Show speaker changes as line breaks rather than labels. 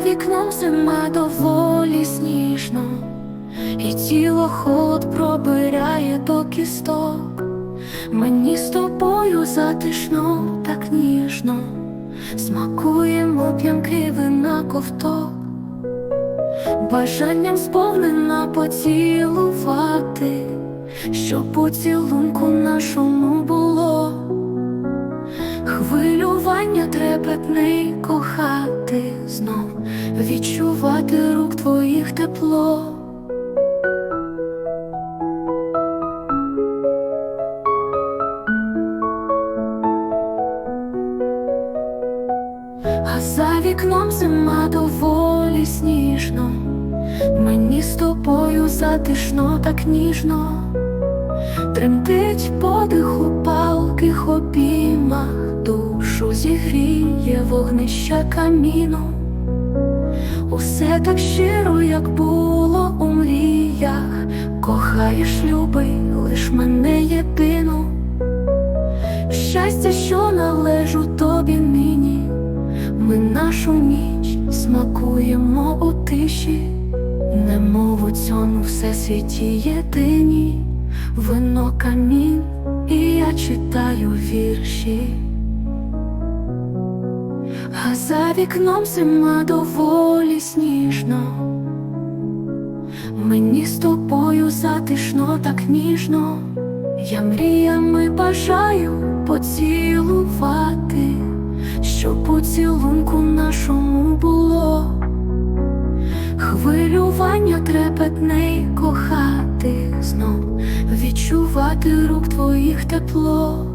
вікном зима доволі сніжно, і тіло холод пробирає до кісток. Мені з тобою затишно, так ніжно, смакуємо п'янки вина ковток, бажанням сповнена поцілувати, щоб поцілунку нашому було. Хвилювання трепетне й кохати відчувати рук твоїх тепло. А за вікном зима доволі сніжно, мені з тобою затишно так ніжно, тремтить подих у палких обіймах, душу зігріє вогнища каміну, усе так щиро, як було у мріях, кохаєш, любий, лиш мене єдину, щастя, що належу тобі нині. Ми нашу ніч смакуємо у тиші, немов у цьому всесвіті єдині, вино камін, і я читаю вірші, а за вікном зима доволі сніжно, мені з тобою затишно так ніжно, я мріями бажаю поцілувати щоб поцілунку нашому було, хвилювання трепетне й кохати знов, відчувати рук твоїх тепло.